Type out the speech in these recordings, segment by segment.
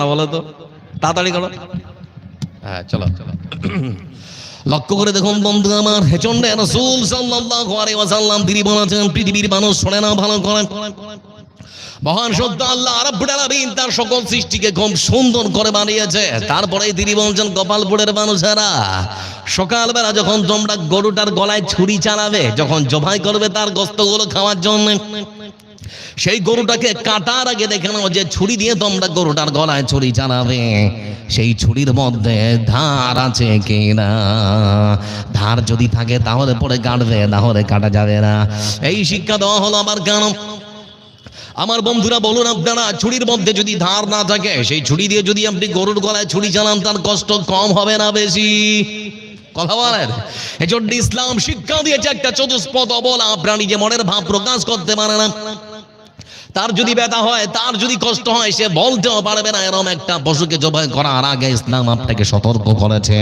না বলো তো। তাড়াতাড়ি করো। হ্যাঁ চলো। চলো লক্ষ্য করে দেখুন বন্ধু আমার হেচন্ডে রসুল সাল্লাল্লাহু আলাইহি ওয়াসাল্লাম তিনি বলেছেন পৃথিবীর মানুষ শোনে না ভালো করে। মহান সত্য আল্লাহ রাব্বুল আলামিন তার সকল সৃষ্টিকে খুব সুন্দর করে বানিয়েছে। তারপরে তিনি বলছেন, গোপালপুরের মানুষেরা, সকালবেলা যখন তোমরা গরুটার গলায় ছুরি চালাবে, যখন জবাই করবে তার গোস্তগুলো খাওয়ার জন্য, সেই গরুটাকে কাটার আগে দেখে নাও যে ছুরি দিয়ে তোমরা গরুটার গলায় ছুরি চালাবে। সেই ছুরির মধ্যে ধার আছে কিনা? ধার যদি থাকে তাহলে পরে কাটবে তাহলে কাটা যাবে না। এই শিক্ষা দেওয়া হলো আমার কেন আমার বন্ধুরা বলুন আপনারা, ছুরির মধ্যে যদি ধার না থাকে, সেই ছুরি দিয়ে যদি আপনি গরুর গলায় ছুরি চালান, তার কষ্ট কম হবে না বেশি। কথা বলেন? এজন্য ইসলাম শিক্ষা দিয়েছে একটা চতুষ্পদ অবলা প্রাণী যে মনের ভাব প্রকাশ করতে পারে না। তার যদি ব্যথা হয়, তার যদি কষ্ট হয়, সে বলতেও পারবে না এরকম একটা পশুকে জবাই করার আগে ইসলাম আপনাকে সতর্ক করেছে।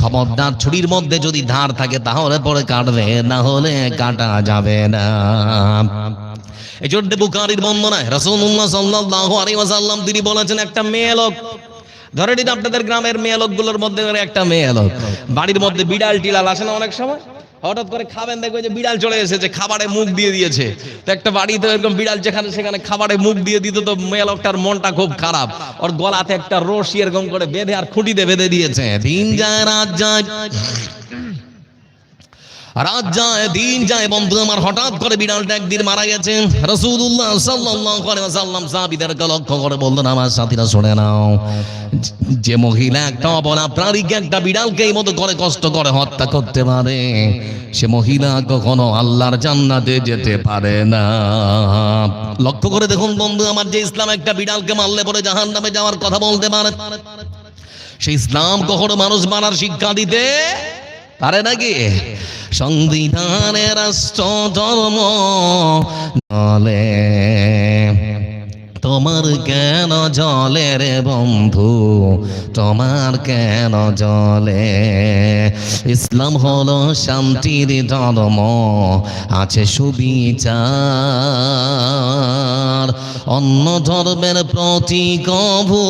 খবরদার ছুরির মধ্যে যদি ধার থাকে, তাহলে পরে কাটবে, না হলে কাটা যাবে না। এই জন্য বুখারির বন্দনায় রাসূলুল্লাহ সাল্লাল্লাহু আলাইহি ওয়াসাল্লাম তিনি বলেছেন, একটা মেয়ে লোক, ধরে নিন আপনাদের গ্রামের মেয়ে লোকগুলোর মধ্যে একটা মেয়ে লোক, বাড়ির মধ্যে বিড়াল টিলাল আসে না অনেক সময়? হঠাৎ করে খাবেন দেখবে যে বিড়াল চলে এসেছে, খাবারে মুখ দিয়ে দিয়েছে। তো একটা বাড়িতে এরকম বিড়াল যেখানে সেখানে খাবারে মুখ দিয়ে দিত, তো মেয়ে লোকটার মনটা খুব খারাপ। ওর গলাতে একটা রশি এরকম করে বেঁধে আর খুঁটিতে বেঁধে দিয়েছে। দিন যায়, রাত যায়। রাত যায়, দিন যায়, বন্ধু আমার, হঠাৎ করে বিড়ালটা একদিন মারা গেছে। রসুল্লাহ সাল্লাল্লাহু আলাইহি ওয়াসাল্লাম সাহাবীদেরকে লক্ষ্য করে বললেন, আমার সাথীরা, শুনে নাও। যে মহিলা একটা অবলা প্রাণীকে একটা বিড়ালকে এই মতো করে কষ্ট করে হত্যা করতে পারে, সে মহিলা কখনো আল্লাহর জান্নাতে যেতে পারে না। লক্ষ্য করে দেখুন বন্ধু আমার, যে ইসলাম একটা বিড়ালকে মারলে পরে জাহান্নামে যাওয়ার কথা বলতে পারে। সেই ইসলাম কখনো মানুষ মারার শিক্ষা দিতে পারে নাকি সংবিধানের রাষ্ট্র ধর্ম নলে। তোমার কেন জলে রে বন্ধু? তোমার কেন জলে? ইসলাম হলো শান্তির ধর্ম, আছে সুবিচার। অন্য ধর্মের প্রতি কভু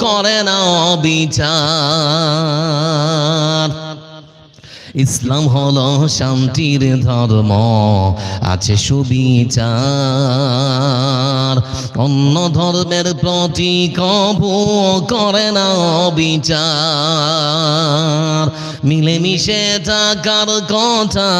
করে না বিচার ইসলাম হল শান্তির ধর্ম, আছে সুবিচার। অন্য ধর্মের প্রতি কবু করে না বিচার। মিলেমিশে থাকার কথা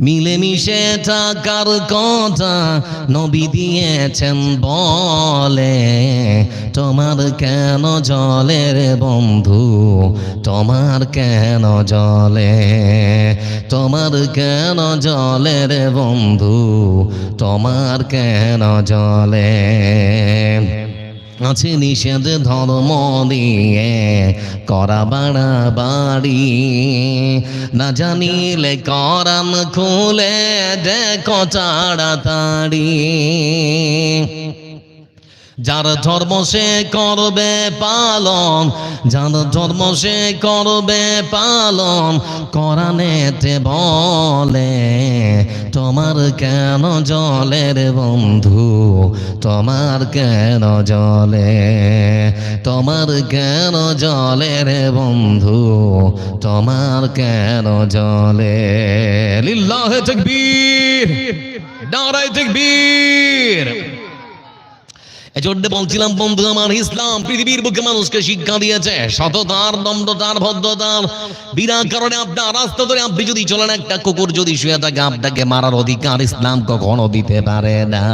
মিলেমিশে থাকার কথা নবী দিয়েছেন বলে। তোমার কেন জলের বন্ধু? তোমার কেন জলে? তোমার কেন জলের বন্ধু? তোমার কেন জলে? আছে নিষেধ ধর্ম দিয়ে করা বাড়া বাড়ি। না জানিলে করাম খুলে দেখো তাড়াতাড়ি যার ধর্ম সে করবে পালন, যার ধর্ম সে করবে পালন করানেতে বলে, তোমার কেন জলের বন্ধু? তোমার কেন জলে? তোমার কেন জলের বন্ধু? তোমার কেন জলে? লিল্লাহে তাকবীর, নারায়ে তাকবীর। এজন্য বলছিলাম, বন্ধু আমার ইসলাম পৃথিবীর বুকে মানুষকে শিক্ষা দিয়েছে। সততার, দণ্ডতার, ভদ্রতার। বিনা কারণে আপনার রাস্তা ধরে আপনি যদি চলেন, একটা কুকুর যদি শুয়ে থাকে, আপনাকে মারার অধিকার ইসলাম কখনো দিতে পারে না।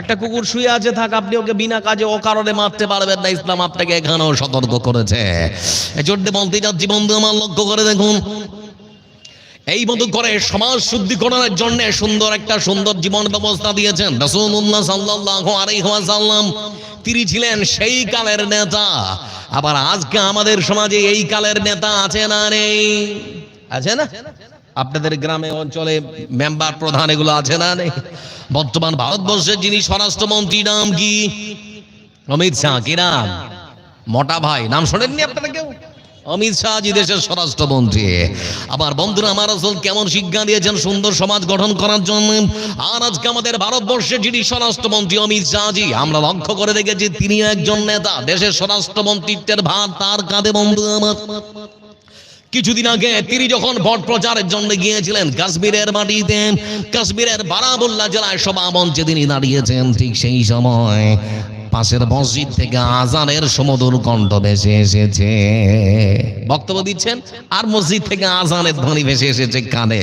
একটা কুকুর শুয়ে আছে, থাক, আপনি ওকে বিনা কাজে ও কারণে মারতে পারবেন না, ইসলাম আপনাকে এখানেও সতর্ক করেছে। এজন্য বলতে যাচ্ছি, বন্ধু আমার, লক্ষ্য করে দেখুন এই মতো করে সমাজ শুদ্ধিকরণের জন্য সুন্দর একটা সুন্দর জীবন ব্যবস্থা দিয়েছেন। রাসূলুল্লাহ সাল্লাল্লাহু আলাইহি ওয়াসাল্লাম। তিনি ছিলেন সেই কালের নেতা। আবার আজকে আমাদের সমাজে এই কালের নেতা আছে না নেই? আছে না? আপনাদের গ্রামে, অঞ্চলে মেম্বার প্রধান এগুলো আছে না নেই? বর্তমান ভারতবর্ষের যিনি স্বরাষ্ট্রমন্ত্রী নাম কি? অমিত শাহ, কি নাম? মোটা ভাই। নাম শোনেননি আপনারা কেউ? অমিত শাহজি দেশের স্বরাষ্ট্রমন্ত্রী। আবার বন্ধুরা, আমার আসল কেমন শিক্ষা দিয়েছেন, সুন্দর সমাজ গঠন করার জন্য। আর আজকে আমাদের ভারতবর্ষের যিনি স্বরাষ্ট্রমন্ত্রী অমিত শাহজি আমরা লক্ষ্য করে দেখেছি তিনি একজন নেতা, দেশের স্বরাষ্ট্রমন্ত্রিত্বের ভার তার কাঁধে, বন্ধু আমার। কিছুদিন আগে তিনি যখন ভোট প্রচারের জন্য গিয়েছিলেন কাশ্মীরের মাটিতে, কাশ্মীরের বারাবুল্লাহ জেলায় সভা মঞ্চে তিনি দাঁড়িয়েছেন ঠিক সেই সময়। পাশের মসজিদ থেকে আজানের সমুদর কণ্ঠ ভেসে এসেছে। বক্তব্য দিচ্ছেন, আর মসজিদ থেকে আজানের ধ্বনি ভেসে এসেছে কানে।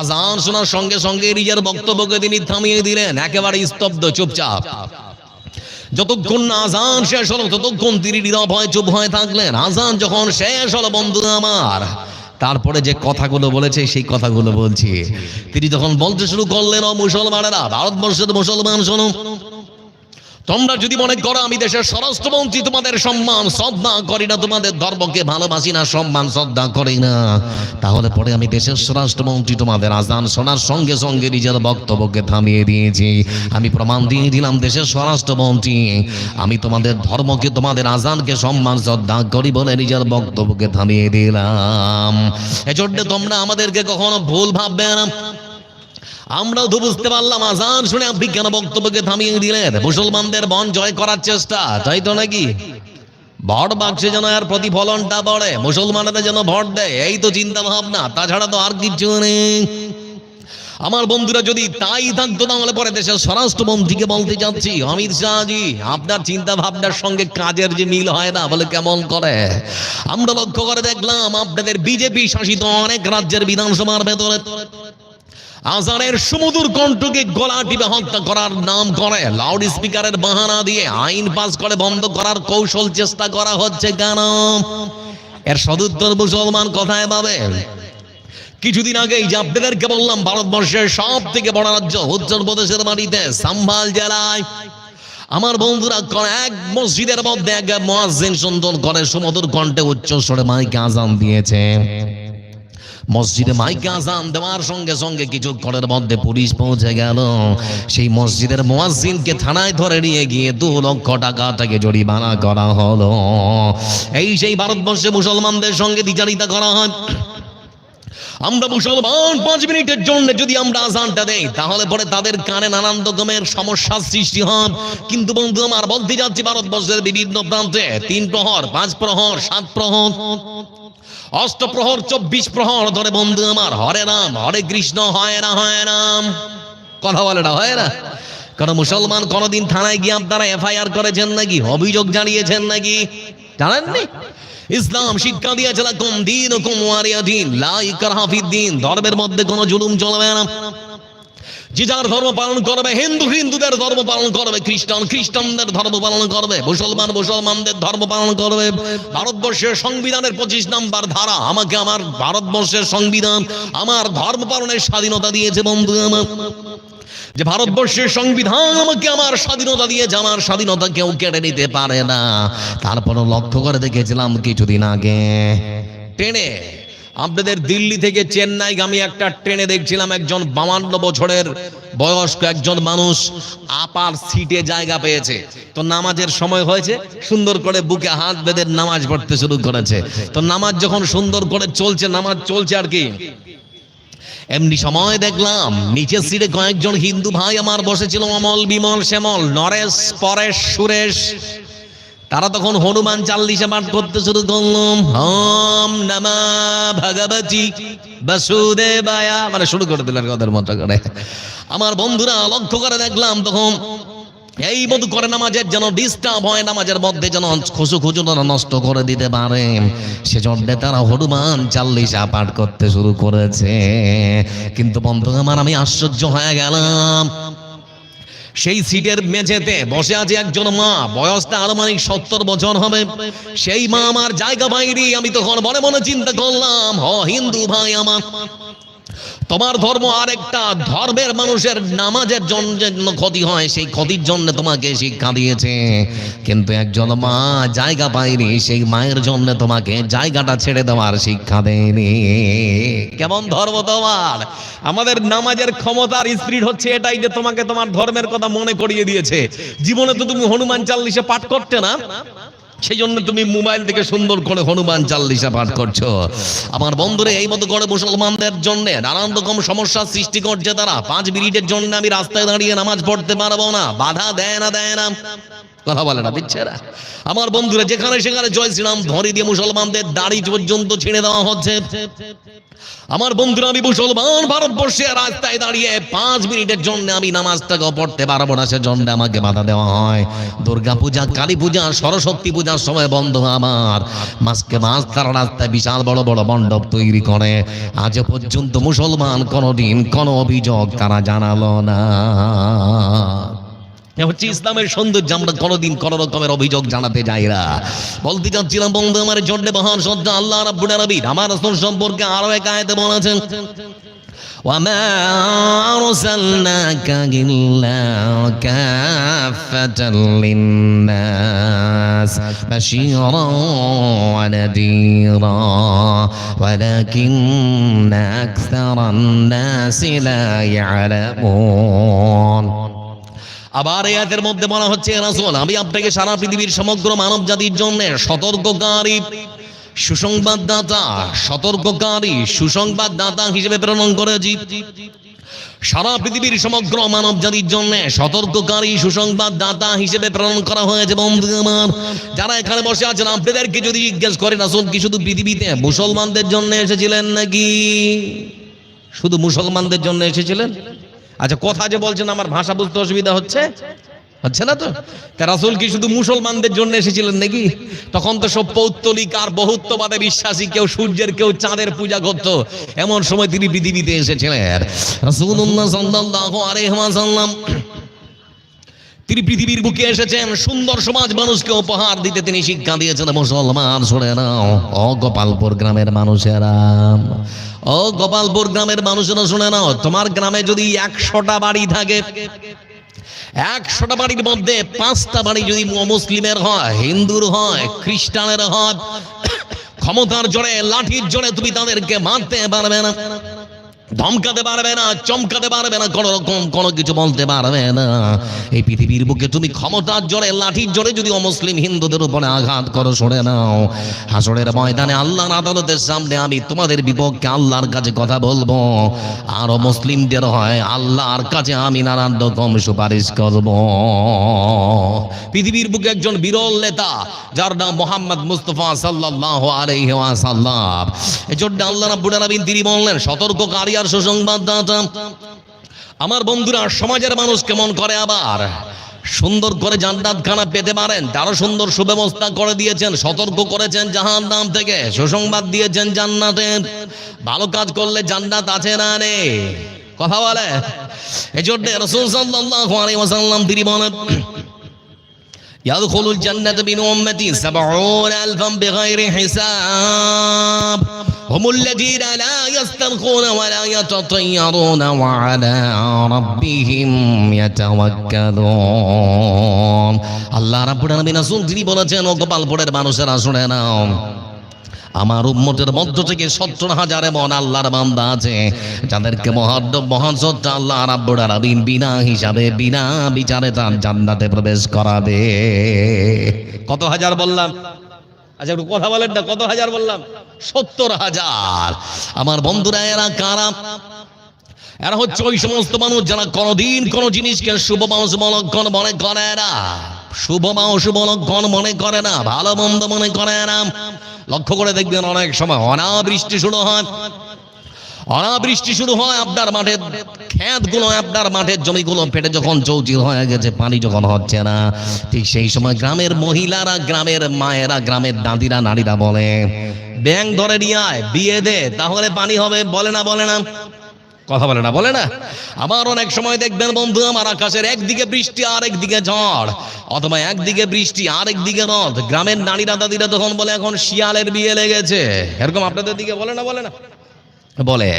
আজান শোনার সঙ্গে সঙ্গে নিজের বক্তব্যকে তিনি থামিয়ে দিলেন, একেবারে স্তব্ধ, চুপচাপ। যতক্ষণ না আজান শেষ হলো, ততক্ষণ তিনি নীরব হয়ে, চুপ হয়ে থাকলেন। আজান যখন শেষ হলো, বন্ধু আমার, তারপরে যে কথাগুলো বলেছে, সেই কথাগুলো বলছি। তিনি যখন বলতে শুরু করলেন, ও মুসলমানেরা, ভারতবর্ষের মুসলমান, শোনো। তোমরা যদি মনে করো আমি দেশের স্বরাষ্ট্রমন্ত্রী তোমাদের সম্মান শ্রদ্ধা করি না, তোমাদের ধর্মকে ভালোবাসি না, সম্মান শ্রদ্ধা করি না। তাহলে পরে আমি দেশের স্বরাষ্ট্রমন্ত্রী তোমাদের আজান শোনার সঙ্গে সঙ্গে নিজের বক্তব্যকে থামিয়ে দিয়েছি। আমি প্রমাণ দিয়ে দিলাম, দেশের স্বরাষ্ট্রমন্ত্রী আমি তোমাদের ধর্মকে, তোমাদের আজানকে সম্মান শ্রদ্ধা করি বলে নিজের বক্তব্যকে থামিয়ে দিলাম। এজন্য তোমরা আমাদেরকে কখনো ভুল ভাববে না। আমরাও তো বুঝতে পারলাম, আজান শুনে আপনি কেন বক্তব্যকে থামিয়ে দিলেন? মুসলমানদের বন জয় করার চেষ্টা, তাই তো নাকি? ভোট বাক্সে যেন আর প্রতিফলনটা পড়ে, মুসলমানেরা যেন ভোট দেয়, এই তো চিন্তা ভাবনা, তাছাড়া তো আর কিছু নেই। আমার বন্ধুরা, যদি তাই থাকতো তাহলে পরে দেশের স্বরাষ্ট্রমন্ত্রীকে বলতে চাচ্ছি, অমিত শাহজি আপনার চিন্তা ভাবনার সঙ্গে কাজের যে মিল হয় না, বলে কেমন করে? আমরা লক্ষ্য করে দেখলাম, আপনাদের বিজেপি শাসিত অনেক রাজ্যের বিধানসভার ভেতরে। আজানের সুমধুর কণ্ঠকে গলা টিপে হত্যা করার নাম করে লাউড স্পিকারের বাহানা দিয়ে আইন পাস করে বন্ধ করার কৌশল চেষ্টা করা হচ্ছে কেন? এর সদুত্তর মুসলমান কথায় পাবে? কিছুদিন আগেই যে বললাম, ভারতবর্ষের সব থেকে বড় রাজ্য উত্তরপ্রদেশের মাটিতে, সাম্ভাল জেলায়। আমার বন্ধুরা কোন এক মসজিদের মধ্যে এক মোয়াজ্জিন সুন্দর করে সুমধুর কণ্ঠে উচ্চ স্বরে মাইকে আজান দিয়েছে। মসজিদে মাইকে আজান দেওয়ার সঙ্গে সঙ্গে কিছুক্ষণের মধ্যে পুলিশ পৌঁছে গেল। সেই মসজিদের মোয়াজ্জিনকে থানায় ধরে নিয়ে গিয়ে দু লক্ষ টাকা থেকে জরিমানা করা হলো। এই সেই ভারতবর্ষে মুসলমানদের সঙ্গে দ্বিচারিতা করা হয়। আমরা মুসলমান পাঁচ মিনিটের জন্য যদি আমরা আজানটা দেই তাহলে পরে তাদের কানে নানান রকমের সমস্যার সৃষ্টি হয়। কিন্তু বন্ধু আমার বলতে যাচ্ছি ভারতবর্ষের বিভিন্ন প্রান্তে তিন প্রহর পাঁচ প্রহর সাত প্রহর। অষ্টপ্রহর চব্বিশ প্রহর ধরে বন্ধু আমার, হরে রাম, হরে কৃষ্ণ, হয় না, হয় রাম কথা বলে না, হয় না? কারণ মুসলমান কোনদিন থানায় গিয়ে আপনারা এফআইআর করেছেন নাকি? অভিযোগ জানিয়েছেন নাকি? জানেননি? ইসলাম শিক্ষা দিয়েছে দিন কোন ওয়ারিয়া দিন লাই কারহাফিদ্দিন ধর্মের মধ্যে কোনো জুলুম চলবে না। যে যার ধর্ম পালন করবে, হিন্দু হিন্দুদের ধর্ম পালন করবে, খ্রিস্টান খ্রিস্টানদের ধর্ম পালন করবে, মুসলমান মুসলমানদের ধর্ম পালন করবে। ভারতবর্ষের সংবিধানের পঁচিশ নাম্বার ধারা, আমাকে আমার ভারতবর্ষের সংবিধান, আমার ধর্ম পালনের স্বাধীনতা দিয়েছে বন্ধু আমার। যে ভারতবর্ষের সংবিধান আমাকে আমার স্বাধীনতা দিয়েছে, আমার স্বাধীনতা কেউ কেড়ে নিতে পারে না। তারপরও লক্ষ্য করে দেখেছিলাম কিছুদিন আগে ট্রেনে আপনাদের দিল্লি থেকে চেন্নাইগামী একটা ট্রেনে দেখছিলাম একজন বাউান্ন বছরের বয়স্ক একজন মানুষ আপার সিটে জায়গা পেয়েছে। তো নামাজের সময় হয়েছে, সুন্দর করে বুকে হাত বেঁধে নামাজ পড়তে শুরু করেছে। তো নামাজ যখন সুন্দর করে চলছে, নামাজ চলছে আর কি। এমনি সময় দেখলাম, নিচের সিটে কয়েকজন হিন্দু ভাই আমার বসেছিল অমল বিমল শ্যামল নরেশ, পরেশ, সুরেশ তারা তখন হনুমান চাল্লিশে পাঠ করতে শুরু করলাম হম নমা ভগবতী বসুদেবায়া। মানে শুরু করে দিলেন ওদের মতো করে। আমার বন্ধুরা, লক্ষ্য করে দেখলাম তখন এই মতো করে নামাজের যেন ডিস্টার্ব হয়, নামাজের মধ্যে যেন খুশু খুচু নষ্ট করে দিতে পারে। সেজন্য তারা হনুমান চাল্লিশা পাঠ করতে শুরু করেছে। কিন্তু বন্ধু আমার, আমি আশ্চর্য হয়ে গেলাম। সেই সিটের মেঝেতে বসে আছে একজন মা। বয়সটা আনুমানিক সত্তর বছর হবে। সেই মা আমার জায়গা বাইরে আমি তখন মনে মনে চিন্তা করলাম, হ হিন্দু ভাই আমার। তোমার ধর্ম আরেকটা, ধর্মের মানুষের নামাজের জন্য ক্ষতি হয়, সেই ক্ষতির জন্য তোমাকে শিক্ষা দিয়েছে। কিন্তু একজন মা জায়গা পায়নি, সেই মায়ের জন্য তোমাকে জায়গাটা ছেড়ে দেওয়ার শিক্ষা দেয়নি। কেমন ধর্ম তোমার? আমাদের নামাজের ক্ষমতার স্পিরিট হচ্ছে এটাই যে তোমাকে তোমার ধর্মের কথা মনে করিয়ে দিয়েছে। জীবনে তো তুমি হনুমান চাল্লিশে পাঠ করতে না? সেই জন্য তুমি মোবাইল থেকে সুন্দর করে হনুমান চাল্লিশা পাঠ করছ। আমার বন্ধুরে, এই মতো করে মুসলমানদের জন্য নানান রকম সমস্যার সৃষ্টি করছে তারা। পাঁচ মিনিটের জন্য আমি রাস্তায় দাঁড়িয়ে নামাজ পড়তে পারব না। বাধা দেয় না দেয় না। কথা বলে না আমার বন্ধুরা, যেখানে সেখানে জয় শ্রীরাম ধরে দিয়ে মুসলমানদের দাড়ি পর্যন্ত ছিঁড়ে দেওয়া হচ্ছে। আমার বন্ধুরা, আমি মুসলমান ভারতবর্ষে রাস্তায় দাঁড়িয়ে পাঁচ মিনিটের জন্য আমি নামাজটাকে পড়তে পারব না আমাকে বাধা দেওয়া হয়। দুর্গা পূজা কালী পূজা সরস্বতী পূজার সময় বন্ধ আমার মাসকে মাস তারা রাস্তায় বিশাল বড় বড় মণ্ডপ তৈরি করে। আজ পর্যন্ত মুসলমান কোনোদিন কোনো অভিযোগ তারা জানালো না। হচ্ছে ইসলামের সৌন্দর্য, আমরা কোনোদিন কোন রকমের অভিযোগ জানাতে যাই না। বলতে চাচ্ছিলাম, বন্ধু আমার জন্যে মহান শ্রদ্ধা আল্লাহ রাব্বুল আলামিন আমার সম্পর্কে আরও এক আয়াতে বলেছেন وما أرسلناك إلا كافة للناس بشيرا ونذيرا ولكن أكثر الناس لا يعلمون আবার এই আয়াতের মধ্যে বলা হচ্ছে রাসূল আমি আপনাকে সারা পৃথিবীর সমগ্র মানব জাতির জন্য সতর্ককারী সুসংবাদদাতা, সতর্ককারী, সুসংবাদদাতা হিসেবে প্রেরণ করেছি সারা পৃথিবীর সমগ্র মানব জাতির জন্য সতর্ককারী, সুসংবাদদাতা হিসেবে প্রেরণ করা হয়েছে। বন্ধু আমার, যারা এখানে বসে আছেন, আপনাদেরকে যদি জিজ্ঞেস করেন আসুন কি শুধু পৃথিবীতে মুসলমানদের জন্য এসেছিলেন নাকি? শুধু মুসলমানদের জন্য এসেছিলেন? আচ্ছা কথা যে বলছেন, আমার ভাষা বুঝতে অসুবিধা হচ্ছে। হচ্ছে না তো? রাসূল কি শুধু মুসলমানদের জন্য এসেছিলেন নাকি? তখন তো সব পৌত্তলিক আর বহুত্ববাদে বিশ্বাসী, কেউ সূর্যের, কেউ চাঁদের পূজা করত। এমন সময় তিনি পৃথিবীতে এসেছিলেন। রাসূলুল্লাহ তিনি পৃথিবীর বুকে এসেছেন। সুন্দর সমাজ মানুষকে উপহার দিতে তিনি শিক্ষা দিয়েছেন। মুসলমান, শুনে নাও। ও গোপালপুর গ্রামের মানুষেরা। ও গোপালপুর গ্রামের মানুষেরা, শুনে নাও। তোমার গ্রামে যদি একশোটা বাড়ি থাকে একশোটা বাড়ির মধ্যে পাঁচটা বাড়ি যদি মুসলিমের হয়, হিন্দুর হয়, খ্রিস্টানের হয়, ক্ষমতার জোরে, লাঠির জোরে তুমি তাদেরকে মারতে পারবে না। ধমকাতে পারবে না, চমকাতে পারবে না, কোনো রকম কোনো কিছু বলতে পারবে না। এই পৃথিবীর বুকে তুমি ক্ষমতার জোরে, লাঠির জোরে যদি অমুসলিম হিন্দুদের উপরে আঘাত করো, সরে নাও। হাসরের ময়দানে আল্লাহর আদালতের সামনে আমি তোমাদের বিপক্ষে আল্লাহর কাছে কথা বলব। আর মুসলিমদের হয়, আল্লাহর কাছে আমি নানান রকম সুপারিশ করব। পৃথিবীর বুকে একজন বিরল নেতা, যার নাম মোহাম্মদ মুস্তফা সাল্লাল্লাহু আলাইহি ওয়াসাল্লাম। এজন্য আল্লাহ রাব্বুল আলামিন তিনি বললেন, সতর্ককারী আর সুসংবাদদাতা আমার বন্ধুরা, সমাজের মানুষ কেমন করে আবার? সুন্দর করে জান্নাত খানা পেতে পারেন, তারও সুন্দর সুব্যবস্থা করে দিয়েছেন, সতর্ক করেছেন জাহান নাম থেকে, সুসংবাদ দিয়েছেন জান্নাতের। ভালো কাজ করলে জান্নাত আছে না রে? কথা বলে? এজন্য রাসূল সাল্লাল্লাহু আলাইহি ওয়াসাল্লাম তিনি বলেন يدخل الجنة من أمتي سبعون ألفا بغير حساب هم الذين لا يسترخون ولا يتطيرون وعلى ربهم يتوكلون আল্লাহ রাব্বুল আলামিন রাসূল তিনি বলেছেন ও গোপালপুরের মানুষেরা শুনে নাও আমার উম্মতের মধ্য থেকে সত্তর হাজার এমন আল্লাহর বান্দা আছে, যাদেরকে মহাদ্দ মহান আল্লাহ রাব্বুল আলামিন বিনা হিসাবে, বিনা বিচারে তার জান্নাতে প্রবেশ করাবে। কত হাজার বললাম? আচ্ছা একটু কথা বলেন না, কত হাজার বললাম? সত্তর হাজার। আমার বন্ধুরা, এরা কারা? এরা হচ্ছে ওই সমস্ত মানুষ যারা কোনোদিন কোন জিনিসকে শুভ মানুষ মলক্ষণ মনে করে না। শুভ বা অশুভ মনে করে না, ভালো মন্দ মনে করে না। লক্ষ্য করে দেখবেন অনেক সময় অনাবৃষ্টি শুরু হয়। অনাবৃষ্টি শুরু হয় আপনার মাঠেরগুলো আপনার মাঠের জমিগুলো ফেটে যখন চৌচির হয়ে গেছে, পানি যখন হচ্ছে না, ঠিক সেই সময় গ্রামের মহিলারা, গ্রামের মায়েরা, গ্রামের দাদিরা নারীরা বলে ব্যাংক ধরে নিয়ে আয়, বিয়ে দে, তাহলে পানি হবে। বলে না বলে না। কথা বলে না বলে না? আবার অনেক সময় দেখবেন বন্ধু, আমার আকাশের একদিকে বৃষ্টি আর একদিকে ঝড়। অথবা একদিকে বৃষ্টি আর একদিকে রথ গ্রামের নারীরা, দাদিরা তখন বলে, এখন শিয়ালের বিয়ে লেগেছে। এরকম আপনাদের দিকে বলে না বলে না? বলে,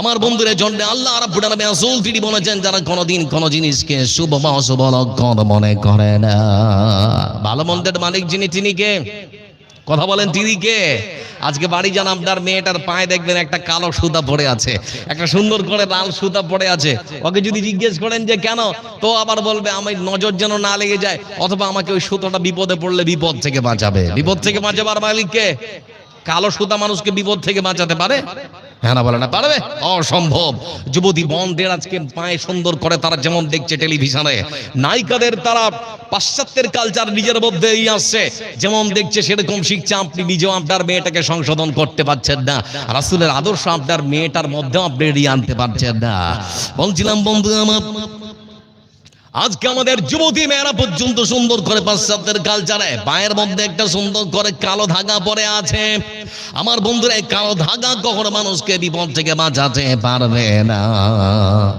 আমার বন্ধুদের জন্য আল্লাহ রাব্বুল আলামিন রাসূল তিনি বলেছেন, যারা কোনোদিন কোন জিনিসকে শুভ বা অশুভ লক্ষণ মনে করে না। ভালো মন্দের মালিক যিনি, তিনি কে? কথা বলেন তিনি কে আজকে বাড়ি যান আপনার মেয়েটার পায়ে দেখবেন একটা কালো সুতা পড়ে আছে, একটা সুন্দর করে লাল সুতা পড়ে আছে। ওকে যদি জিজ্ঞেস করেন যে কেন, তো আবার বলবে আমি নজর যেন না লেগে যায়, অথবা আমাকে ওই সুতোটা বিপদে পড়লে বিপদ থেকে বাঁচাবে। বিপদ থেকে বাঁচাবার মালিককে? কালো সুতা মানুষকে বিপদ থেকে বাঁচাতে পারে? হ্যাঁ বলে না, পারবে? অসম্ভব। যুবতী বন্ধের আজকে পায়ে সুন্দর করে তারা যেমন দেখছে টেলিভিশনে, নায়িকাদের তারা পাশ্চাত্যের কালচার নিজের মধ্যেই আসছে। যেমন দেখছে সেরকম শিখছে, আপনি নিজেও আপনার মেয়েটাকে সংশোধন করতে পারছেন না। রাসুলের আদর্শ আপনার মেয়েটার মধ্যেও আপনি এড়িয়ে আনতে পারছেন না। বলছিলাম, বন্ধু আমার আজকে আমাদের যুবতী মেয়েরা পর্যন্ত সুন্দর করে পাশ্চাত্যের কালচারে পায়ের মধ্যে একটা সুন্দর করে কালো ধাগা পরে আছে। আমার বন্ধুরা, এই কালো ধাগা কখনো মানুষকে বিপদ থেকে বাঁচাতে পারবে না।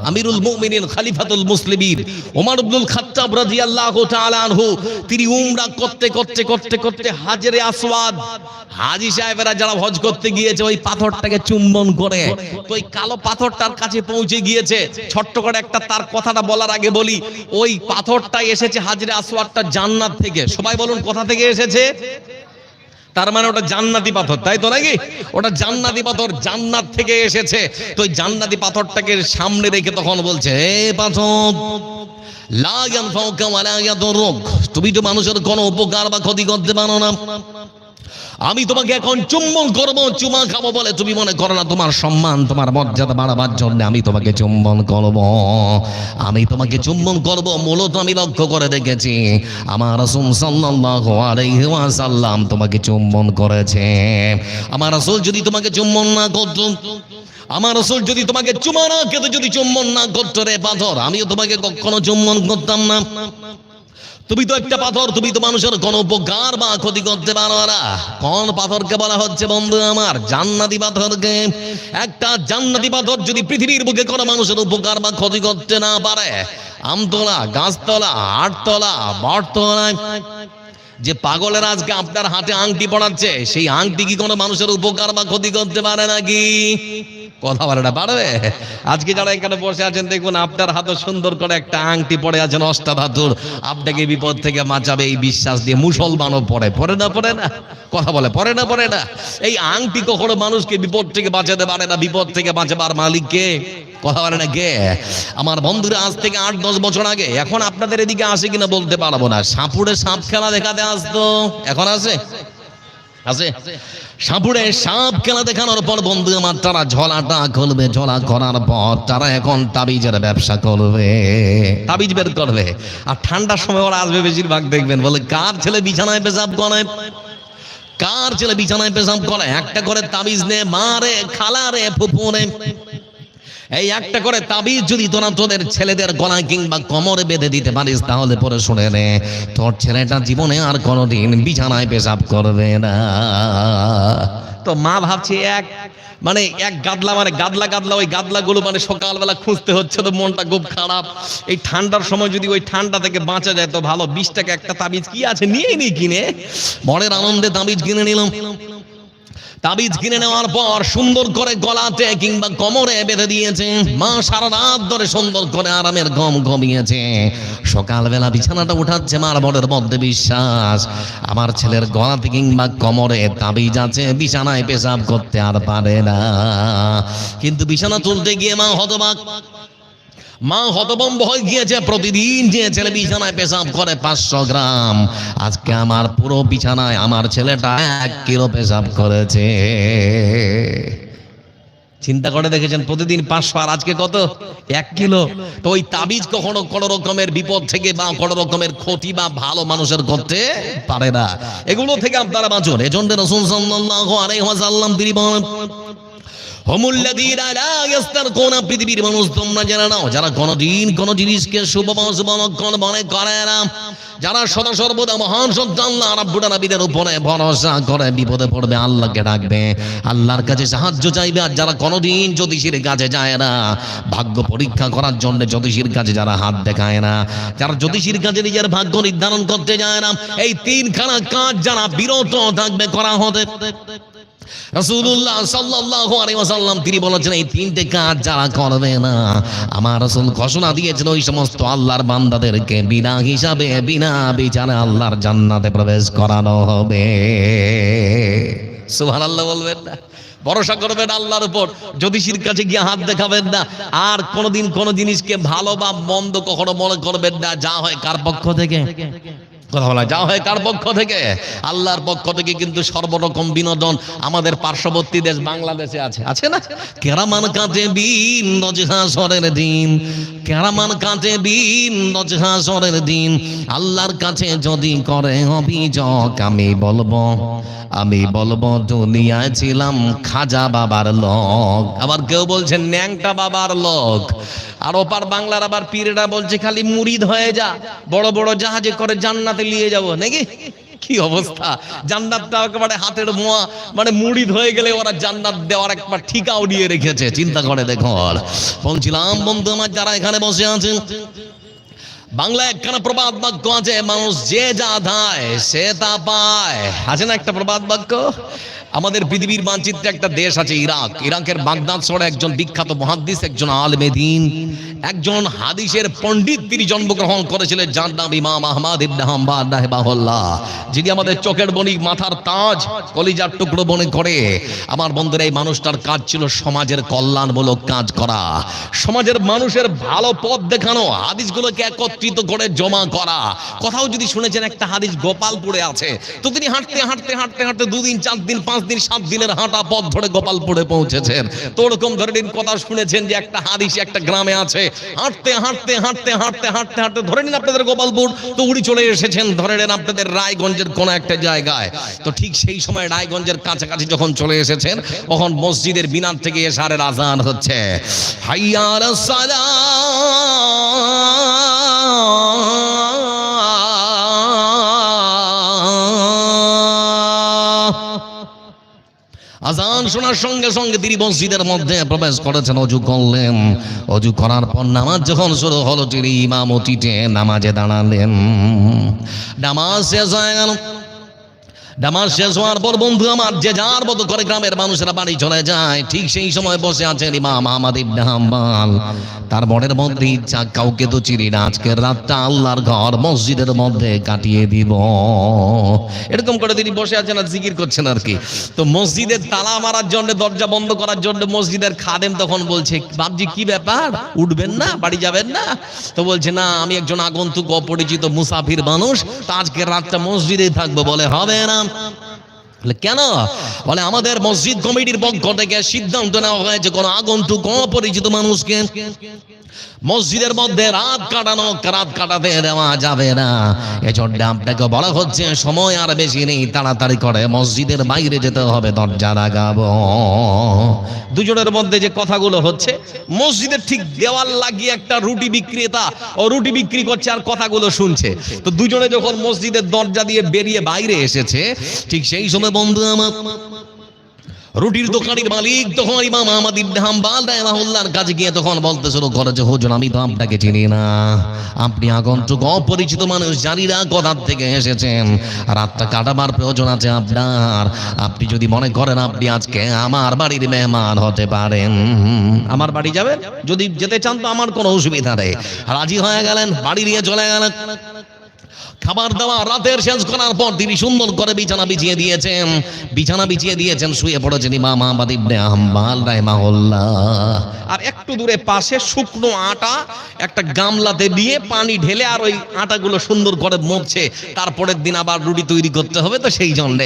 আমিরুল মুমিনিন খলিফাতুল মুসলিমিন ওমর ইবনুল খাত্তাব রাদিয়াল্লাহু তাআলা আনহু, তিনি উমরা করতে করতে করতে করতে হাজরে আসওয়াদ, হাজি সাহেবেরা যারা হজ করতে গিয়েছে, ওই পাথরটাকে চুম্বন করে, তো ওই কালো পাথরটার কাছে পৌঁছে গিয়েছে। ছোট্ট করে একটা তার কথাটা বলার আগে বলি ওই পাথরটা এসেছে হাজরে আসওয়াদটা জান্নাত থেকে। সবাই বলুন, কোথা থেকে এসেছে? তার মানে ওটা জান্নাতি পাথর, তাই তো নাকি? ওটা জান্নাতি পাথর জান্নাত থেকে এসেছে। তো ওই জান্নাতি পাথরটাকে সামনে রেখে তখন বলছে, এ পাথর তুমি তো মানুষের কোনো উপকার বা ক্ষতি করতে পারো না। আমি তোমাকে এখন চুম্বন করব, চুমা খাব বলে তুমি মনে করো না, তোমার সম্মান, তোমার মর্যাদা বাড়াবার জন্য আমি তোমাকে চুম্বন করব। আমি তোমাকে চুম্বন করব, মূলত আমি লক্ষ্য করে দেখেছি, আমার রাসূল সাল্লাল্লাহু আলাইহি ওয়াসাল্লাম তোমাকে চুম্বন করেছে। আমার রাসূল যদি তোমাকে চুম্বন না করতো, আমার রসুল যদি তোমাকে চুমা না খেতে, যদি চুম্বন না করতো রে পাথর, আমিও তোমাকে কখনো চুম্বন করতাম না। তুমি তো একটা পাথর, তুমি তো মানুষের কোন উপকার বা ক্ষতি করতে পারো না। কোন পাথরকে বলা হচ্ছে বন্ধু আমার? জান্নাতি পাথরকে। একটা জান্নাতি পাথর যদি পৃথিবীর বুকে কোনো মানুষের উপকার বা ক্ষতি করতে না পারে, আমতলা, গাছতলা, আটতলা, বটতলায় যে পাগলের আজকে আপনার হাতে আংটি পড়াচ্ছে সেই আংটি কি কোনো মানুষের উপকার বা ক্ষতি করতে পারে নাকি? কথা বলে না, পারবে? আজকে যারা এখানে বসে আছেন, দেখুন আপনার হাতে সুন্দর করে একটা আংটি পড়ে আছেন অষ্টাধাতুর। আপনাকে বিপদ থেকে বাঁচাবে এই বিশ্বাস দিয়ে মুসলমানও পড়ে পড়ে না পড়ে না? কথা বলে, পড়ে না পড়ে না? এই আংটি কখনো মানুষকে বিপদ থেকে বাঁচাতে পারে না, বিপদ থেকে বাঁচাবার মালিককে কথা বলে না কে? আমার বন্ধুরা, আজ থেকে আট, দশ বছর আগে, এখন আপনাদের এদিকে আসে কিনা বলতে পারব না। সাপুড়ে সাপ খেলা দেখাতে আসতো এখন আছে? আছে? সাপুড়ে সাপ খেলা দেখানোর পর বন্ধু আমার তারা ঝলাটা খুলবে, ঝলা করার পর তারা এখন তাবিজের ব্যবসা করবে। তাবিজ বের করবে। আর ঠান্ডার সময় ওরা আসবে বেশিরভাগ, দেখবেন, বলে কার ছেলে বিছানায় পেশাব করে? কার ছেলে বিছানায় পেশাব করে? একটা করে তাবিজ নে, মারে, খালারে ফুপুরে এই একটা করে তাবিজ যদি তোরা তোদের ছেলেদের গলায় কিংবা কোমরে বেঁধে দিতে পারিস, তাহলে পরে শুনে নে, তোর ছেলেটা জীবনে আর কোনোদিন বিছানায় পেশাব করবে না। তো মা ভাবছে এক মানে এক গাদলা মানে গাদলা গাদলা, ওই গাদলাগুলো মানে সকালবেলা খুঁজতে হচ্ছে, তো মনটা খুব খারাপ। এই ঠান্ডার সময় যদি ওই ঠান্ডা থেকে বাঁচা যায়, তো ভালো। বিশ টাকা একটা তাবিজ কি আছে? নিয়ে নি কিনে। মনের আনন্দে তাবিজ কিনে নিলাম। তাবিজ কিনে নেওয়ার পর সুন্দর করে গলাতে কিংবা কোমরে বেঁধে দিয়েছে। মা সারা রাত ধরে সুন্দর করে আরামের গম ঘমিয়েছে। সকালবেলা বিছানাটা উঠাচ্ছে মার বরের মধ্যে বিশ্বাস। আমার ছেলের গলাতে কিংবা কোমরে তাবিজ আছে, বিছানায় পেশাব করতে আর পারে না। কিন্তু বিছানা তুলতে গিয়ে মা হতবাক। মা হতবম্ব হয়ে গিয়েছে, প্রতিদিন যে ছেলে বিছানায় পেশাব করে পাঁচশো গ্রাম। আজকে আমার পুরো বিছানায় আমার ছেলেটা এক কিলো পেশাব করেছে। চিন্তা করে দেখেছেন, প্রতিদিন পাঁচশো, আর আজকে কত? এক কিলো। তো ওই তাবিজ কখনো কোনো রকমের বিপদ থেকে বা কোনো রকমের ক্ষতি বা ভালো মানুষের করতে পারে না। এগুলো থেকে আপনারা বাঁচুন। এজন্য রসুল সাল্লাল্লাহু আলাইহি ওয়াসাল্লাম তিনি যারা কোনোদিন জ্যোতিষীর কাছে যায় না, ভাগ্য পরীক্ষা করার জন্য জ্যোতিষীর কাছে যারা হাত দেখায় না, যারা জ্যোতিষীর কাছে নিজের ভাগ্য নির্ধারণ করতে যায় না, এই তিনখানা কাজ যারা বিরত থাকবে করা হতে রাসূলুল্লাহ সাল্লাল্লাহু আলাইহি ওয়াসাল্লাম, তিনি বলেছেন, এই তিনটে কাজ যারা করবে না, আমার ঘোষণা দিয়েছেন, ওই সমস্ত আল্লাহর বান্দাদেরকে বিনা হিসাবে, বিনা বিচারে আল্লাহর জান্নাতে প্রবেশ করানো হবে। বলবেন না। ভরসা করবেন আল্লাহর উপর। জ্যোতিষীর কাছে গিয়ে হাত দেখাবেন না। আর কোনোদিন কোনো জিনিসকে ভালো বা মন্দ কখনো মনে করবেন না, যা হয় কার পক্ষ থেকে? কথা বলা যা হয় কার পক্ষ থেকে? আল্লাহর পক্ষ থেকে কিন্তু সর্বরকম বিনোদন আমাদের পার্শ্ববর্তী দেশ বাংলাদেশে আছে। আছে না? কেরামান কাঁচে বিন নজহাসরের দিন। কেরামান কাঁচে বিন নজহাসরের দিন। আল্লাহর কাছে যদি করে অভিযোগ, আমি বলব আমি বলব, দুনিয়ায় ছিলাম খাজা বাবার লোক। আবার কেউ বলছেন ন্যাংটা বাবার লোক। আর ওপার বাংলার আবার পীরেরা বলছে খালি মুরিদ হয়ে যা, বড় বড় জাহাজে করে জান্নাতে নিয়ে যাব, নাকি? কি অবস্থা? জান্নাতটা একেবারে হাতের মোয়া মানে মুড়িদ হয়ে গেলে ওরা জান্নাত দেওয়ার একবার ঠিকাও দিয়ে রেখেছে, চিন্তা করে দেখো বলছিলাম, বন্ধু আমার, যারা এখানে বসে আছেন, বাংলায় একখানা প্রবাদ বাক্য আছে, মানুষ যে যা ধায় সে তা পায়। আছে না একটা প্রবাদ বাক্য? আমাদের পৃথিবীর মানচিত্রে একটা দেশ আছে ইরাক। ইরাকের বাগদাদ শহরে একজন বিখ্যাত মহাদ্দিস একজন আলমেদিন একজন হাদিসের পণ্ডিত তিনি জন্মগ্রহণ করেছিলেন, যার নাম ইমাম আহমদ ইবনে যিনি আমাদের চোখের বণিক, মাথার তাজ, কলিজার টুকরো মনে করে, আমার বন্ধুরা, এই মানুষটার কাজ ছিল সমাজের কল্যাণমূলক কাজ করা। সমাজের মানুষের ভালো পথ দেখানো, হাদিসগুলোকে একত্রিত করে জমা করা। কোথাও যদি শুনেছেন, একটা হাদিস গোপালপুরে আছে। তো তিনি হাঁটতে হাঁটতে হাঁটতে হাঁটতে দুদিন চার দিন পাঁচ দিন, সাত দিনের হাঁটা পথ ধরে গোপালপুরে পৌঁছেছেন। তো ওরকম ধরে নিন কথা শুনেছেন যে একটা হাদিস, একটা গ্রামে আছে। হাঁটতে হাঁটতে হাঁটতে হাঁটতে হাঁটতে হাঁটতে ধরে নিন আপনাদের গোপালপুর। তো উড়ি চলে এসেছেন, ধরে নেন আপনাদের রায়গঞ্জের কোন একটা জায়গায়। তো ঠিক সেই সময় রায়গঞ্জের কাছাকাছি যখন চলে এসেছেন, তখন মসজিদের বিনার থেকে এসারের আজান হচ্ছে। হাইয়ার আজান শোনার সঙ্গে সঙ্গে তিনি মসজিদের মধ্যে প্রবেশ করেছেন, অজু করলেন। অজু করার পর নামাজ যখন শুরু হলো, তিনি ইমামতিতে নামাজে দাঁড়ালেন। নামাজ শেষ হয়ে গেল। নামাজ শেষ হওয়ার পর বন্ধু আমার, যে যার মতো করে গ্রামের মানুষেরা বাড়ি চলে যায়, ঠিক সেই সময় বসে আছেন ইমাম আহমদ ইবনে হাম্বাল। তার মনের মধ্যে ইচ্ছা, কাউকে তো চিনি না, আজকের রাতটা আল্লাহর ঘর, মসজিদের মধ্যে কাটিয়ে দিব। এরকম করে তিনি বসে আছেন আর জিকির করছেন আর কি। তো মসজিদের তালা মারার জন্য, দরজা বন্ধ করার জন্য মসজিদের খাদেম তখন বলছে বাবজি কি ব্যাপার? উঠবেন না? বাড়ি যাবেন না? তো বলছে, না, আমি একজন আগন্তুক, অপরিচিত, মুসাফির মানুষ, তা আজকের রাতটা মসজিদে থাকব। বলে, হবে না। বলে কেন? বলে, আমাদের মসজিদ কমিটির পক্ষ থেকে সিদ্ধান্ত নেওয়া হয়েছে, কোনো আগন্তুক অপরিচিত মানুষকে মসজিদের মধ্যে রাত কাটানো, রাত কাটাতে দেওয়া যাবে না। এজন্য আপনাকে বলা হচ্ছে, সময় আর বেশি নেই, তাড়াতাড়ি করে মসজিদের বাইরে যেতে হবে, দরজা লাগাবো। দুজনের মধ্যে যে কথাগুলো হচ্ছে, মসজিদের ঠিক দেওয়াল লাগিয়ে একটা রুটি বিক্রেতা, ও রুটি বিক্রি করছে আর কথাগুলো শুনছে। তো দুজনে যখন মসজিদের দরজা দিয়ে বেরিয়ে বাইরে এসেছে, ঠিক সেই সময় বন্ধু আমার, রুটির দোকানের মালিক তখন ইমাম আহমদ ইবনে হাম্বাল রাহিমাহুল্লাহর কাছে গিয়ে তখন বলতে শুরু করেছে হুজুর, আমি তো আপনাকে চিনি না। আপনি আগন্তুক অপরিচিত মানুষ, জানি না কোথা থেকে এসেছেন। রাতটা কাটাবার প্রয়োজন আছে আপনার। আপনি যদি মনে করেন, আপনি আজকে আমার বাড়ির মেহমান হতে পারেন। আমার বাড়ি যাবেন? যদি যেতে চান তো আমার কোনো অসুবিধা নেই। রাজি হয়ে গেলেন, বাড়ি নিয়ে চলে গেলেন। খাবার দাওয়া রাতের শেষ করার পর তিনি সুন্দর করে বিছানা বিছিয়ে দিয়েছেন। বিছানা বিছিয়ে দিয়েছেন, শুয়ে পড়েছেন ইমাম আহমদ ইবনে হাম্বাল রাহিমাহুল্লাহ। আর একটু দূরে পাশে শুকনো আটা, একটা গামলাতে দিয়ে পানি ঢেলে আর ওই আটাগুলো সুন্দর করে মরছে। তারপরের দিন আবার রুটি তৈরি করতে হবে তো সেই জন্য।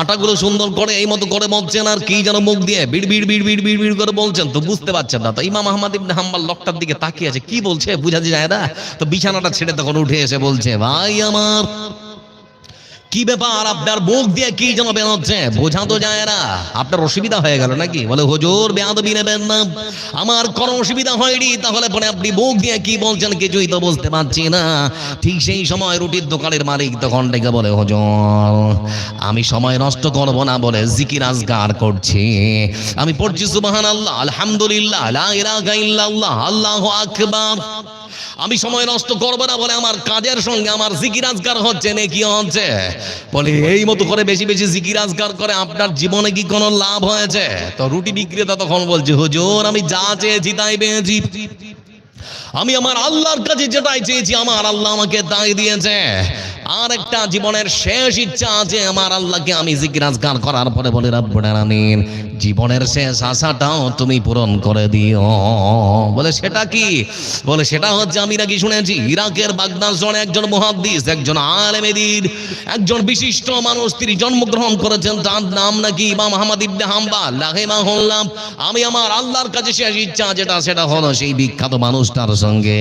আটাগুলো সুন্দর করে এই মতো করে মরছেন আর কি যেন মুখ দিয়ে বিড় বিড় বিড় বিড় বিড় বিড় করে বলছেন। তো বুঝতে পারছেন না। তো ইমাম আহমদ ইবনে হাম্বাল লোকটার দিকে তাকিয়ে আছে। কি বলছে? বুঝা যায় না তো বিছানাটা ছেড়ে তখন উঠে এসে বলছে ভাই আমার। কি ব্যাপার? আপনার মুখ দিয়ে কি যেন বেরোচ্ছে? বোঝা তো যায় না। আপনার অসুবিধা হয়ে গেল নাকি? বলে, হুজুর, বেয়াদবি নেবেন না। আমার কোনো অসুবিধা হয়নি। তাহলে পরে আপনি মুখ দিয়ে কি বলছেন কিছুই তো বুঝতে পারছি না। ঠিক সেই সময় রুটির দোকানের মালিক তখন ডেকে বলে, হুজুর, আমি সময় নষ্ট করব না বলে জিকির আজগার করছি। আমি পড়ছি সুবহানাল্লাহ, আলহামদুলিল্লাহ, লা ইলাহা ইল্লাল্লাহ, আল্লাহু আকবার। আমি সময় নষ্ট করব না বলে আমার কাজের সঙ্গে আমার জিকিরাজগার হচ্ছে নাকি হচ্ছে? বলে, এই মতো করে বেশি বেশি জিকিরাজগার করে আপনার জীবনে কি কোনো লাভ হয়েছে? তো রুটি বিক্রেতা তখন বলছে, হুজুর, আমি যা চেয়েছি তাই পেয়েছি। আমি আমার আল্লাহর কাছে যেটাই চেয়েছি, আমার আল্লাহ আমাকে তাই দিয়েছে। আর একটা জীবনের শেষ ইচ্ছা আছে, আমার আল্লাহকে আমি জিজ্ঞাসগার করার পরে বলে, রাব্বুল জীবনের শেষ আশাটাও তুমি পূরণ করে দিও। বলে, সেটা কি? বলে, সেটা হচ্ছে, আমি নাকি শুনেছি, ইরাকের শহরে একজন মুহাদ্দিস, একজন আলেমেদির একজন বিশিষ্ট মানুষ, তিনি জন্মগ্রহণ করেছেন, তার নাম নাকি ইমাম আহমদ ইবনে হাম্বাল, রাহিমাহুল্লাহ। আমি আমার আল্লাহর কাছে শেষ ইচ্ছা যেটা, সেটা হলো সেই বিখ্যাত মানুষটার সঙ্গে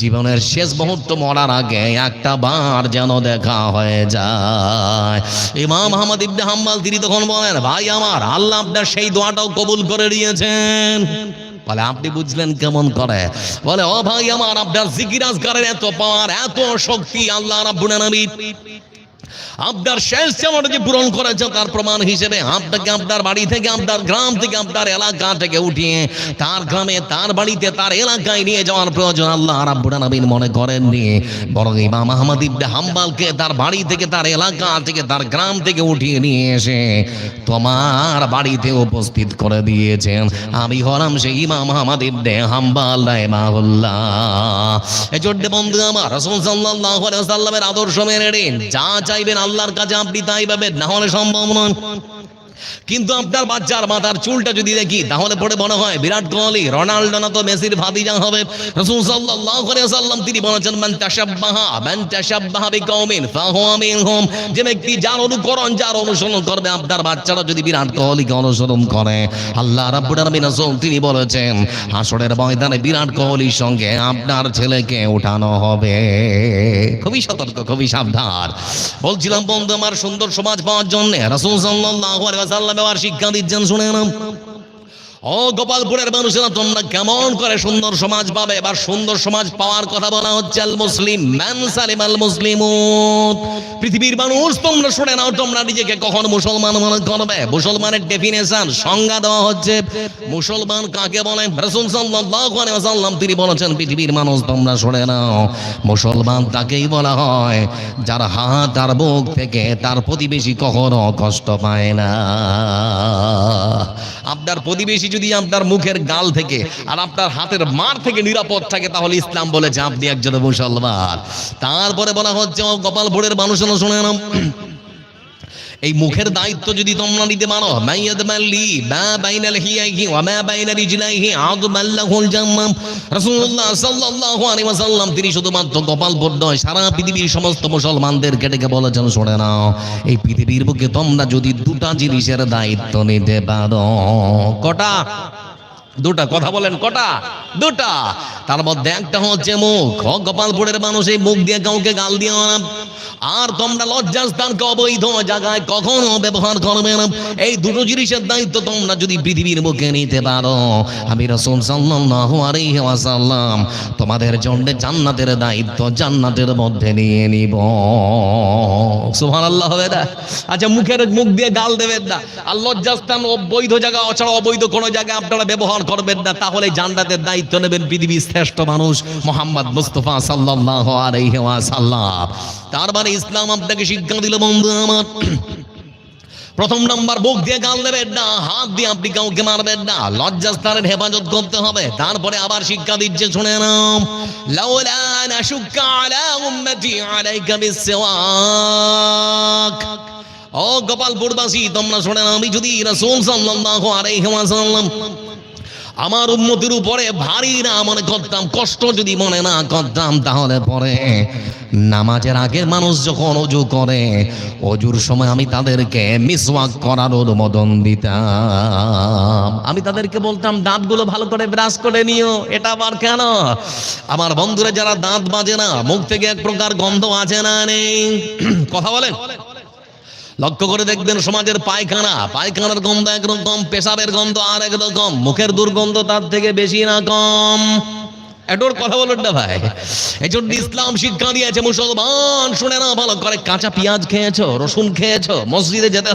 জীবনের শেষ মুহূর্ত মরার আগে একটা বার যেন দেখা হয়ে যায়। ইমাম আহমদ ইবনে হাম্বাল, তিনি তখন বলেন, ভাই আমার, আল্লাহ আপনার সেই দোয়াটাও কবুল করে দিয়েছেন বলে, আপনি বুঝলেন কেমন করে? বলে, ও ভাই আমার, আপনার জিকিরাজগারের এত পাওয়ার, এত শক্তি, আল্লাহ রাব্বুল আলামিন আপনার শেষ চাওয়াটা যে পূরণ করেছে তার প্রমাণ হিসেবে আপনাকে আপনার বাড়ি থেকে আপনার গ্রাম থেকে আপনার এলাকা থেকে উঠিয়ে তার গ্রামে, তার বাড়িতে, তার এলাকায় নিয়ে যাওয়ার প্রয়োজন আল্লাহ রাব্বুল আলামিন মনে করেননি বরং ইমাম আহমদ ইবনে হাম্বালকে তার বাড়ি থেকে, তার এলাকা থেকে, তার গ্রাম থেকে উঠিয়ে নিয়ে এসে তোমার বাড়িতে উপস্থিত করে দিয়েছেন। আমি হলাম সেই ইমাম আহমদ ইবনে হাম্বাল রাহিমাহুল্লাহ। এজন্য বন্ধু আমার রাসূল সাল্লাল্লাহু আলাইহি ওয়াসাল্লামের আদর্শ মেনে নিন। যা চাইবেন আল্লাহর কাছে আপনি তাই পাবেন না হলে সম্ভব নয়। কিন্তু আপনার বাচ্চার মাথার চুলটা যদি দেখি, তাহলে পরে মনে হয় বিরাট কোহলি, রোনাল্ডো না তো মেসির ভাতিজা হবে। ওয়াসাল্লাম তিনি বলেছেন যে ব্যক্তি যার অনুকরণ, যার অনুসরণ করবে, আপনার বাচ্চারা যদি বিরাট অনুসরণ করে, আল্লাহ রাব্বুল আলামিন রাসূল তিনি বলেছেন, হাসরের ময়দানে বিরাট কোহলির সঙ্গে আপনার ছেলেকে উঠানো হবে। খুবই সতর্ক, খুবই সাবধান। বলছিলাম, বন্ধু, আমার সুন্দর সমাজ পাওয়ার জন্য রাসূল সাল্লাল্লাহু ওয়াসাল্লাম আবার শিক্ষা দিচ্ছেন শুনে নাও ও গোপালপুরের মানুষেরা, তোমরা কেমন করে সুন্দর সমাজ পাবে? এবার সুন্দর সমাজ পাওয়ার কথা বলা হচ্ছে আল মুসলিম। ম্যান সালিম আল মুসলিম পৃথিবীর মানুষ, তোমরা শুনে নাও, তোমরা নিজেকে কখন মুসলমান মনে করবে? মুসলমানের ডেফিনেশন সংজ্ঞা দেওয়া হচ্ছে, মুসলমান কাকে বলে? রাসূল সাল্লাল্লাহু আলাইহি ওয়াসাল্লাম তিনি বলেছেন, পৃথিবীর মানুষ, তোমরা শুনে নাও, মুসলমান তাকেই বলা হয়, যার হাত আর বুক থেকে তার প্রতিবেশী কখনো কষ্ট পায় না। আপনার প্রতিবেশী যদি আপনার মুখের গাল থেকে আর আপনার হাতের মার থেকে নিরাপদ থাকে, তাহলে ইসলাম বলে বলেছে আপনি একজন মুসলমান। তারপরে বলা হচ্ছে, ও গোপালপুরের মানুষজন শুনে নাও এই মুখের দায়িত্ব যদি তোমরা নিতে পারো, মাইয়াদ মাল্লি, মা বাইনাল হিয়াইহি ওয়া মা বাইনা রিজলাইহি আযমাল্লাহুল জাম্মাম। রাসূলুল্লাহ সাল্লাল্লাহু আলাইহি ওয়াসাল্লাম, তিনি শুধুমাত্র গোপালপুর নয় সারা পৃথিবীর সমস্ত মুসলমানদেরকে ডেকে বলেছেন শুনে নাও, এই পৃথিবীর বুকে তোমরা যদি দুটা জিনিসের দায়িত্ব নিতে পারো, কটা? দুটা, কথা বলেন, কটা? দুটা। তার মধ্যে একটা হচ্ছে মুখ। গোপালপুরের মানুষ এই মুখ দিয়ে কাউকে গাল দিয়ে আর তোমরা লজ্জাস্থানকে অবৈধ জায়গায় কখনো ব্যবহার করবে না। এই দুটো জিনিসের দায়িত্ব তোমরা যদি পৃথিবীর মুখে নিতে পারো। আমি রাসূল তোমাদের জন্য জান্নাতের দায়িত্ব জান্নাতের মধ্যে নিয়ে নিব। সুবহানাল্লাহ, হবে না? আচ্ছা মুখের মুখ দিয়ে গাল দেবেন না। আর লজ্জাস্থান অবৈধ জায়গা অছাড়া অবৈধ কোনো জায়গায় আপনারা ব্যবহার করবেন না। তাহলে জান্নাতের দায়িত্ব নেবেন পৃথিবীর শ্রেষ্ঠ মানুষ মোহাম্মদ মুস্তফা সাল্লাল্লাহু আলাইহি ইসলাম আপনাকে শিক্ষা দিল বন্ধু আমার। প্রথম নাম্বার, বুক দিয়ে গাল দেবেন না, হাত দিয়ে আপনি কাউকে মারবেন না, লজ্জাস্থানের হেফাজত করতে হবে। তারপরে আবার শিক্ষা দিচ্ছে, শুনে নাও। লাউলা নাশুক্কা আলা ও গোপালপুরবাসী, তোমরা শুনে আমি যদি রাসূল সাল্লাল্লাহু আলাইহি ওয়াসাল্লাম আমার উন্নতির উপরে ভারী না, মনে করতাম কষ্ট যদি মনে না করতাম তাহলে পরে নামাজের আগে মানুষ যখন অজু করে, অজুর সময় আমি তাদেরকে মিসওয়াক করার অনুমোদন দিতাম। আমি তাদেরকে বলতাম, দাঁতগুলো ভালো করে ব্রাশ করে নিও, এটা আবার কেন? আমার বন্ধুরা যারা দাঁত বাজে না, মুখ থেকে এক প্রকার গন্ধ আছে না নেই? কথা বলেন? লক্ষ্য করে দেখবেন সমাজের পায়খানা, পায়খানার গন্ধ একরকম, পেশাবের গন্ধ আর একরকম, মুখের দুর্গন্ধ তার থেকে বেশি না কম। এটোর কথা বলুন না ভাই। এই জন্য ইসলাম শিক্ষা দিয়েছে মুসলমান, শুনে না ভালো করে কাঁচা পেঁয়াজ খেয়েছো, রসুন খেয়েছো, মসজিদে যেতে